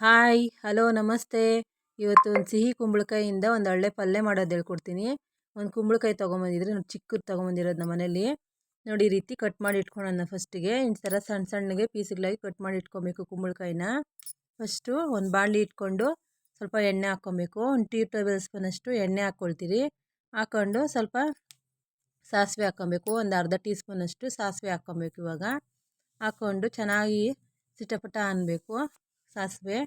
Hi, hello, ನಮಸ್ತೆ. ಇವತ್ತು ಒಂದು ಸಿಹಿ ಕುಂಬಳಕಾಯಿಯಿಂದ ಒಂದು ಒಳ್ಳೆ ಪಲ್ಯ ಮಾಡೋದು ಹೇಳ್ಕೊಡ್ತೀನಿ. ಒಂದು ಕುಂಬಳಕಾಯಿ ತೊಗೊಂಬಂದಿದ್ರೆ ನೋಡಿ ಚಿಕ್ಕದು ತೊಗೊಂಬಂದಿರೋದು ನಮ್ಮ ಮನೇಲಿ ನೋಡಿ, ಈ ರೀತಿ ಕಟ್ ಮಾಡಿ ಇಟ್ಕೊಳೋಣ ಫಸ್ಟಿಗೆ. ಈ ಥರ ಸಣ್ಣ ಸಣ್ಣಗೆ ಪೀಸ್ಗಳಾಗಿ ಕಟ್ ಮಾಡಿ ಇಟ್ಕೊಬೇಕು ಕುಂಬಳಕಾಯಿನ. ಫಸ್ಟು ಒಂದು ಬಾಣಲಿ ಇಟ್ಕೊಂಡು ಸ್ವಲ್ಪ ಎಣ್ಣೆ ಹಾಕ್ಕೊಬೇಕು. ಒಂದು ಟೀ ಟೇಬಲ್ ಸ್ಪೂನಷ್ಟು ಎಣ್ಣೆ ಹಾಕ್ಕೊಳ್ತೀರಿ. ಹಾಕ್ಕೊಂಡು ಸ್ವಲ್ಪ ಸಾಸಿವೆ ಹಾಕ್ಕೊಬೇಕು. ಒಂದು ಅರ್ಧ ಟೀ ಸ್ಪೂನಷ್ಟು ಸಾಸಿವೆ ಹಾಕ್ಕೊಬೇಕು ಇವಾಗ. ಹಾಕ್ಕೊಂಡು ಚೆನ್ನಾಗಿ ಸಿಟಪಟ ಅನ್ನಬೇಕು ಸಾಸಿವೆ.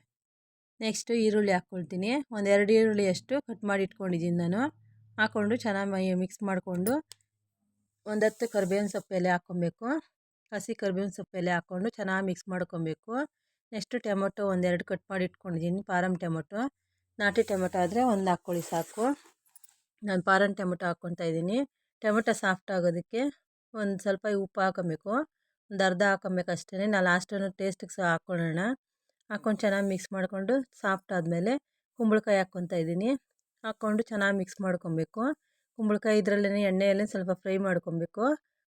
ನೆಕ್ಸ್ಟು ಈರುಳ್ಳಿ ಹಾಕ್ಕೊಳ್ತೀನಿ. ಒಂದೆರಡು ಈರುಳ್ಳಿಯಷ್ಟು ಕಟ್ ಮಾಡಿ ಇಟ್ಕೊಂಡಿದ್ದೀನಿ ನಾನು. ಹಾಕ್ಕೊಂಡು ಚೆನ್ನಾಗಿ ಮಿಕ್ಸ್ ಮಾಡಿಕೊಂಡು ಒಂದು ಹತ್ತು ಕರ್ಬೇವಿನ ಸೊಪ್ಪು ಎಲೆ ಹಾಕ್ಕೊಬೇಕು. ಹಸಿ ಕರ್ಬೇವಿನ ಸೊಪ್ಪು ಎಲೆ ಹಾಕ್ಕೊಂಡು ಚೆನ್ನಾಗಿ ಮಿಕ್ಸ್ ಮಾಡ್ಕೊಬೇಕು. ನೆಕ್ಸ್ಟು ಟೊಮೊಟೊ ಒಂದೆರಡು ಕಟ್ ಮಾಡಿ ಇಟ್ಕೊಂಡಿದ್ದೀನಿ ಪಾರಮ್ ಟೊಮೊಟೊ. ನಾಟಿ ಟೊಮೊಟೊ ಆದರೆ ಒಂದು ಹಾಕ್ಕೊಳ್ಳಿ ಸಾಕು. ನಾನು ಪಾರಮ್ ಟೊಮೊಟೊ ಹಾಕ್ಕೊತಾ ಇದ್ದೀನಿ. ಟೊಮೊಟೊ ಸಾಫ್ಟ್ ಆಗೋದಕ್ಕೆ ಒಂದು ಸ್ವಲ್ಪ ಉಪ್ಪು ಹಾಕೊಬೇಕು ಒಂದು ಅರ್ಧ ಹಾಕೊಬೇಕು ಅಷ್ಟೇ ನಾನು ಲಾಸ್ಟನ್ನು ಟೇಸ್ಟಿಗೆ ಸಹ ಹಾಕ್ಕೊಳ್ಳೋಣ. ಹಾಕ್ಕೊಂಡು ಚೆನ್ನಾಗಿ ಮಿಕ್ಸ್ ಮಾಡಿಕೊಂಡು ಸಾಫ್ಟ್ ಆದಮೇಲೆ ಕುಂಬಳಕಾಯಿ ಹಾಕ್ಕೊತಾ ಇದ್ದೀನಿ. ಹಾಕ್ಕೊಂಡು ಚೆನ್ನಾಗಿ ಮಿಕ್ಸ್ ಮಾಡ್ಕೊಬೇಕು. ಕುಂಬಳಕಾಯಿ ಇದರಲ್ಲೇ ಎಣ್ಣೆಯಲ್ಲಿ ಸ್ವಲ್ಪ ಫ್ರೈ ಮಾಡ್ಕೊಬೇಕು.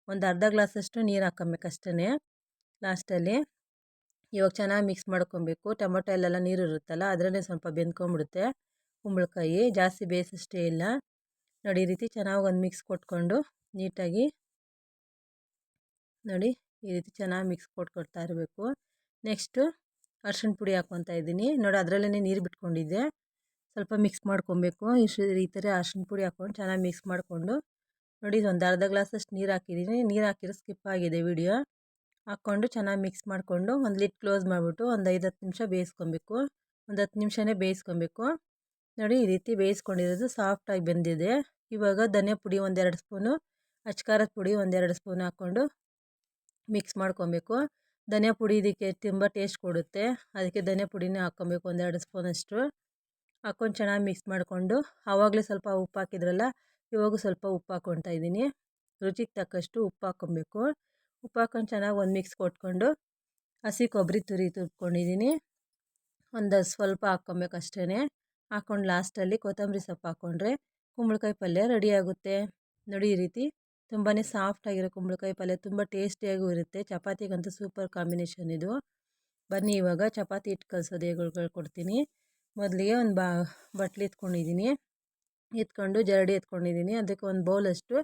ಒಂದು ಅರ್ಧ ಗ್ಲಾಸಷ್ಟು ನೀರು ಹಾಕ್ಕೊಬೇಕು ಅಷ್ಟೇ ಲಾಸ್ಟಲ್ಲಿ ಇವಾಗ ಚೆನ್ನಾಗಿ ಮಿಕ್ಸ್ ಮಾಡ್ಕೊಬೇಕು. ಟೊಮೊಟೊ ಎಲ್ಲೆಲ್ಲ ನೀರು ಇರುತ್ತಲ್ಲ ಅದರಲ್ಲೇ ಸ್ವಲ್ಪ ಬೆಂದ್ಕೊಂಬಿಡುತ್ತೆ ಕುಂಬಳಕಾಯಿ. ಜಾಸ್ತಿ ಬೇಯಿಸಷ್ಟೇ ಇಲ್ಲ. ನೋಡಿ ಈ ರೀತಿ ಚೆನ್ನಾಗಿ ಒಂದು ಮಿಕ್ಸ್ ಕೊಟ್ಕೊಂಡು ನೀಟಾಗಿ ನೋಡಿ ಈ ರೀತಿ ಚೆನ್ನಾಗಿ ಮಿಕ್ಸ್ ಕೊಟ್ಕೊಡ್ತಾ ಇರಬೇಕು. ನೆಕ್ಸ್ಟು ಅರ್ಶಿಣ ಪುಡಿ ಹಾಕ್ಕೊತಾ ಇದ್ದೀನಿ. ನೋಡಿ ಅದರಲ್ಲೇ ನೀರು ಬಿಟ್ಕೊಂಡಿದ್ದೆ. ಸ್ವಲ್ಪ ಮಿಕ್ಸ್ ಮಾಡ್ಕೊಬೇಕು. ಇಷ್ಟು ಈ ಥರ ಅರ್ಶಿಣ ಪುಡಿ ಹಾಕ್ಕೊಂಡು ಚೆನ್ನಾಗಿ ಮಿಕ್ಸ್ ಮಾಡಿಕೊಂಡು. ನೋಡಿ ಒಂದು ಅರ್ಧ ಗ್ಲಾಸಷ್ಟು ನೀರು ಹಾಕಿದ್ದೀನಿ. ನೀರು ಹಾಕಿರೋ ಸ್ಕಿಪ್ ಆಗಿದೆ ವಿಡಿಯೋ ಹಾಕ್ಕೊಂಡು ಚೆನ್ನಾಗಿ ಮಿಕ್ಸ್ ಮಾಡಿಕೊಂಡು ಒಂದು ಲಿಟ್ ಕ್ಲೋಸ್ ಮಾಡಿಬಿಟ್ಟು ಒಂದು ಐದು ಹತ್ತು ನಿಮಿಷ ಬೇಯಿಸ್ಕೊಬೇಕು. ಒಂದು ಹತ್ತು ನಿಮಿಷನೇ ಬೇಯಿಸ್ಕೊಬೇಕು. ನೋಡಿ, ಈ ರೀತಿ ಬೇಯಿಸ್ಕೊಂಡಿರೋದು ಸಾಫ್ಟಾಗಿ ಬೆಂದಿದೆ. ಇವಾಗ ಧನಿಯಾ ಪುಡಿ ಒಂದೆರಡು ಸ್ಪೂನು ಅಚ್ಕಾರದ ಪುಡಿ ಒಂದೆರಡು ಸ್ಪೂನ್ ಹಾಕ್ಕೊಂಡು ಮಿಕ್ಸ್ ಮಾಡ್ಕೊಬೇಕು. ಧನಿಯಾ ಪುಡಿ ಇದಕ್ಕೆ ತುಂಬ ಟೇಸ್ಟ್ ಕೊಡುತ್ತೆ. ಅದಕ್ಕೆ ಧನಿಯಾ ಪುಡಿನೇ ಹಾಕ್ಕೊಬೇಕು, ಒಂದೆರಡು ಸ್ಪೂನಷ್ಟು. ಹಾಕ್ಕೊಂಡು ಚೆನ್ನಾಗಿ ಮಿಕ್ಸ್ ಮಾಡಿಕೊಂಡು, ಆವಾಗಲೇ ಸ್ವಲ್ಪ ಉಪ್ಪು ಹಾಕಿದ್ರಲ್ಲ, ಇವಾಗೂ ಸ್ವಲ್ಪ ಉಪ್ಪು ಹಾಕ್ಕೊತಾ ಇದ್ದೀನಿ. ರುಚಿಗೆ ತಕ್ಕಷ್ಟು ಉಪ್ಪು ಹಾಕ್ಕೊಬೇಕು. ಉಪ್ಪು ಹಾಕ್ಕೊಂಡು ಚೆನ್ನಾಗಿ ಒಂದು ಮಿಕ್ಸ್ ಕೊಟ್ಕೊಂಡು, ಹಸಿ ಕೊಬ್ಬರಿ ತುರಿ ತುರ್ಕೊಂಡಿದ್ದೀನಿ. ಒಂದು ಸ್ವಲ್ಪ ಹಾಕ್ಕೊಬೇಕು ಅಷ್ಟೇ ಹಾಕ್ಕೊಂಡು ಲಾಸ್ಟಲ್ಲಿ ಕೊತ್ತಂಬರಿ ಸೊಪ್ಪು ಹಾಕ್ಕೊಂಡ್ರೆ ಕುಂಬಳಕಾಯಿ ಪಲ್ಯ ರೆಡಿಯಾಗುತ್ತೆ ನೋಡಿ ಈ ರೀತಿ. ತುಂಬಾ ಸಾಫ್ಟಾಗಿರೋ ಕುಂಬಳಕಾಯಿ ಪಲ್ಯ ತುಂಬ ಟೇಸ್ಟಿಯಾಗೂ ಇರುತ್ತೆ. ಚಪಾತಿಗಂತೂ ಸೂಪರ್ ಕಾಂಬಿನೇಷನ್ ಇದು. ಬನ್ನಿ ಇವಾಗ ಚಪಾತಿ ಹಿಟ್ಟು ಕಲಸೋದು ಹೇಗಳು ಕೊಡ್ತೀನಿ. ಮೊದಲಿಗೆ ಒಂದು ಬಾ, ಬಟ್ಲು ಎತ್ಕೊಂಡಿದ್ದೀನಿ ಎತ್ಕೊಂಡು ಜರಡಿ ಎತ್ಕೊಂಡಿದ್ದೀನಿ ಅದಕ್ಕೆ ಒಂದು ಬೌಲಷ್ಟು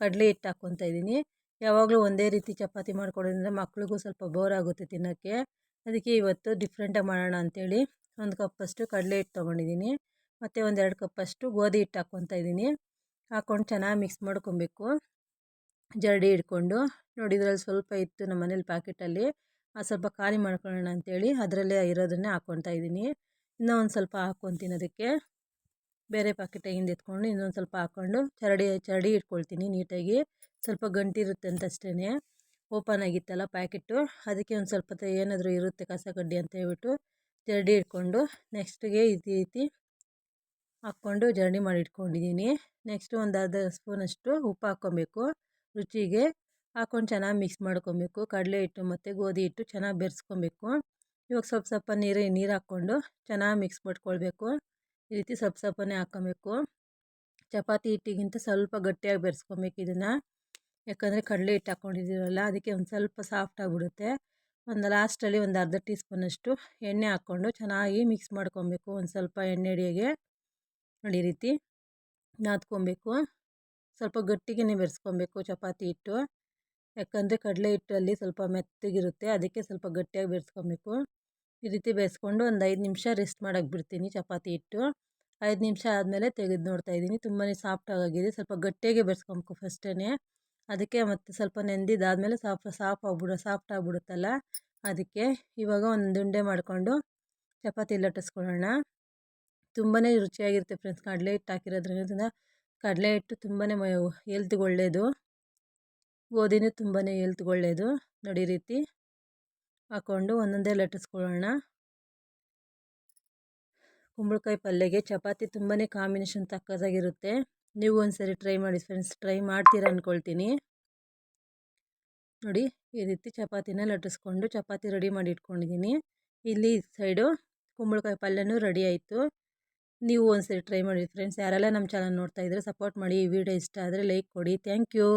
ಕಡಲೆ ಹಿಟ್ಟು ಹಾಕ್ಕೊತಾ ಇದ್ದೀನಿ ಯಾವಾಗಲೂ ಒಂದೇ ರೀತಿ ಚಪಾತಿ ಮಾಡ್ಕೊಡೋದ್ರಿಂದ ಮಕ್ಳಿಗೂ ಸ್ವಲ್ಪ ಬೋರ್ ಆಗುತ್ತೆ ತಿನ್ನೋಕ್ಕೆ. ಅದಕ್ಕೆ ಇವತ್ತು ಡಿಫ್ರೆಂಟಾಗಿ ಮಾಡೋಣ ಅಂಥೇಳಿ ಒಂದು ಕಪ್ಪಷ್ಟು ಕಡಲೆ ಹಿಟ್ಟು ತೊಗೊಂಡಿದ್ದೀನಿ ಮತ್ತು ಒಂದೆರಡು ಕಪ್ಪಷ್ಟು ಗೋಧಿ ಹಿಟ್ಟು ಹಾಕ್ಕೊತಾ ಇದ್ದೀನಿ ಹಾಕ್ಕೊಂಡು ಚೆನ್ನಾಗಿ ಮಿಕ್ಸ್ ಮಾಡ್ಕೊಬೇಕು. ಜರಡಿ ಹಿಡ್ಕೊಂಡು, ನೋಡಿ ಇದ್ರಲ್ಲಿ ಸ್ವಲ್ಪ ಇತ್ತು ನಮ್ಮ ಮನೇಲಿ ಪ್ಯಾಕೆಟಲ್ಲಿ ಅದು ಸ್ವಲ್ಪ ಖಾಲಿ ಮಾಡ್ಕೊಳ್ಳೋಣ ಅಂಥೇಳಿ ಅದರಲ್ಲೇ ಇರೋದನ್ನೇ ಹಾಕ್ಕೊತಾ ಇದ್ದೀನಿ. ಇನ್ನೂ ಒಂದು ಸ್ವಲ್ಪ ಹಾಕ್ಕೊತೀನಿ ಅದಕ್ಕೆ ಬೇರೆ ಪ್ಯಾಕೆಟಾಗಿಂದ ಎತ್ಕೊಂಡು ಇನ್ನೊಂದು ಸ್ವಲ್ಪ ಹಾಕ್ಕೊಂಡು ಚರಡಿ ಚರಡಿ ಇಟ್ಕೊಳ್ತೀನಿ ನೀಟಾಗಿ. ಸ್ವಲ್ಪ ಗಂಟಿರುತ್ತೆ ಅಂತ ಅಷ್ಟೇ ಓಪನ್ ಆಗಿತ್ತಲ್ಲ ಪ್ಯಾಕೆಟು ಅದಕ್ಕೆ ಒಂದು ಸ್ವಲ್ಪ ಏನಾದರೂ ಇರುತ್ತೆ ಕಸ ಕಡ್ಡಿ ಅಂತ ಹೇಳ್ಬಿಟ್ಟು ಜರಡಿ ಇಟ್ಕೊಂಡು ನೆಕ್ಸ್ಟಿಗೆ ಈ ರೀತಿ ಹಾಕ್ಕೊಂಡು ಜರಡಿ ಮಾಡಿ ಇಟ್ಕೊಂಡಿದ್ದೀನಿ. ನೆಕ್ಸ್ಟ್ ಒಂದು ಅರ್ಧ ಸ್ಪೂನಷ್ಟು ಉಪ್ಪು ಹಾಕ್ಕೊಬೇಕು. ರುಚಿಗೆ ಹಾಕ್ಕೊಂಡು ಚೆನ್ನಾಗಿ ಮಿಕ್ಸ್ ಮಾಡ್ಕೊಬೇಕು. ಕಡಲೆ ಹಿಟ್ಟು ಮತ್ತು ಗೋಧಿ ಹಿಟ್ಟು ಚೆನ್ನಾಗಿ ಬೆರೆಸ್ಕೊಬೇಕು. ಇವಾಗ ಸ್ವಲ್ಪ ಸ್ವಲ್ಪ ನೀರು ನೀರು ಹಾಕ್ಕೊಂಡು ಚೆನ್ನಾಗಿ ಮಿಕ್ಸ್ ಮಾಡ್ಕೊಳ್ಬೇಕು. ಈ ರೀತಿ ಸ್ವಲ್ಪ ಸ್ವಲ್ಪನೇ ಹಾಕ್ಕೊಬೇಕು. ಚಪಾತಿ ಹಿಟ್ಟಿಗಿಂತ ಸ್ವಲ್ಪ ಗಟ್ಟಿಯಾಗಿ ಬೆರೆಸ್ಕೊಬೇಕು ಇದನ್ನು. ಯಾಕಂದರೆ ಕಡಲೆ ಹಿಟ್ಟು ಹಾಕ್ಕೊಂಡಿದ್ದೀರಲ್ಲ ಅದಕ್ಕೆ ಒಂದು ಸ್ವಲ್ಪ ಸಾಫ್ಟ್ ಆಗಿಬಿಡುತ್ತೆ. ಒಂದು ಲಾಸ್ಟಲ್ಲಿ ಒಂದು ಅರ್ಧ ಟೀ ಸ್ಪೂನಷ್ಟು ಎಣ್ಣೆ ಹಾಕ್ಕೊಂಡು ಚೆನ್ನಾಗಿ ಮಿಕ್ಸ್ ಮಾಡ್ಕೊಬೇಕು. ಒಂದು ಸ್ವಲ್ಪ ಎಣ್ಣೆ ಅಡಿಗೆಗೆ. ನೋಡಿ ರೀತಿ ನಾದ್ಕೊಬೇಕು. ಸ್ವಲ್ಪ ಗಟ್ಟಿಗೆ ಬೆರೆಸ್ಕೊಬೇಕು ಚಪಾತಿ ಹಿಟ್ಟು. ಯಾಕಂದರೆ ಕಡಲೆ ಹಿಟ್ಟಲ್ಲಿ ಸ್ವಲ್ಪ ಮೆತ್ತಗಿರುತ್ತೆ, ಅದಕ್ಕೆ ಸ್ವಲ್ಪ ಗಟ್ಟಿಯಾಗಿ ಬೆರೆಸ್ಕೊಬೇಕು. ಈ ರೀತಿ ಬೆರೆಸ್ಕೊಂಡು ಒಂದು ಐದು ನಿಮಿಷ ರೆಸ್ಟ್ ಮಾಡೋಕ್ಕೆ ಬಿಡ್ತೀನಿ ಚಪಾತಿ ಹಿಟ್ಟು. ಐದು ನಿಮಿಷ ಆದಮೇಲೆ ತೆಗೆದು ನೋಡ್ತಾ ಇದ್ದೀನಿ. ತುಂಬಾ ಸಾಫ್ಟಾಗಿದೆ ಸ್ವಲ್ಪ ಗಟ್ಟಿಯಾಗೆ ಬೆರೆಸ್ಕೊಬೇಕು ಫಸ್ಟೇ ಅದಕ್ಕೆ ಮತ್ತು ಸ್ವಲ್ಪ ನೆಂದಿದ್ದಾದಮೇಲೆ ಸಾಫ್ ಸಾಫ್ ಆಗ್ಬಿಡೋ, ಸಾಫ್ಟ್ ಆಗಿಬಿಡುತ್ತಲ್ಲ, ಅದಕ್ಕೆ ಇವಾಗ ಒಂದು ಉಂಡೆ ಮಾಡಿಕೊಂಡು ಚಪಾತಿ ಲಟ್ಟಿಸ್ಕೊಳ್ಳೋಣ. ತುಂಬಾ ರುಚಿಯಾಗಿರುತ್ತೆ ಫ್ರೆಂಡ್ಸ್. ಕಡಲೆ ಹಿಟ್ಟು ಹಾಕಿರೋದ್ರಿಂದ ಕಡಲೆ ಹಿಟ್ಟು ತುಂಬಾ ಹೆಲ್ತ್ಗೆ ಒಳ್ಳೆಯದು ಗೋಧಿನೂ ತುಂಬಾ ಹೆಲ್ತ್ಗೆ ಒಳ್ಳೆಯದು ನೋಡಿ ರೀತಿ ಹಾಕ್ಕೊಂಡು ಒಂದೊಂದೇ ಲಟ್ಟಿಸ್ಕೊಳ್ಳೋಣ. ಕುಂಬಳಕಾಯಿ ಪಲ್ಯಗೆ ಚಪಾತಿ ತುಂಬಾ ಕಾಂಬಿನೇಷನ್ ತಕ್ಕದಾಗಿರುತ್ತೆ ನೀವು ಒಂದ್ಸರಿ ಟ್ರೈ ಮಾಡಿ ಫ್ರೆಂಡ್ಸ್ ಟ್ರೈ ಮಾಡ್ತೀರಾ ಅಂದ್ಕೊಳ್ತೀನಿ ನೋಡಿ ಈ ರೀತಿ ಚಪಾತಿನ ಲಟ್ಟಿಸ್ಕೊಂಡು ಚಪಾತಿ ರೆಡಿ ಮಾಡಿ ಇಟ್ಕೊಂಡಿದ್ದೀನಿ. ಇಲ್ಲಿ ಸೈಡು ಕುಂಬಳಕಾಯಿ ಪಲ್ಯನೂ ರೆಡಿ ಆಯಿತು. ನೀವು ಒಂದ್ಸರಿ ಟ್ರೈ ಮಾಡಿ ಫ್ರೆಂಡ್ಸ್ ಯಾರೆಲ್ಲ ನಮ್ಮ ಚಾನಲ್ ನೋಡ್ತಾ ಇದ್ದರೆ ಸಪೋರ್ಟ್ ಮಾಡಿ ಈ ವಿಡಿಯೋ ಇಷ್ಟ ಆದರೆ ಲೈಕ್ ಕೊಡಿ. Thank you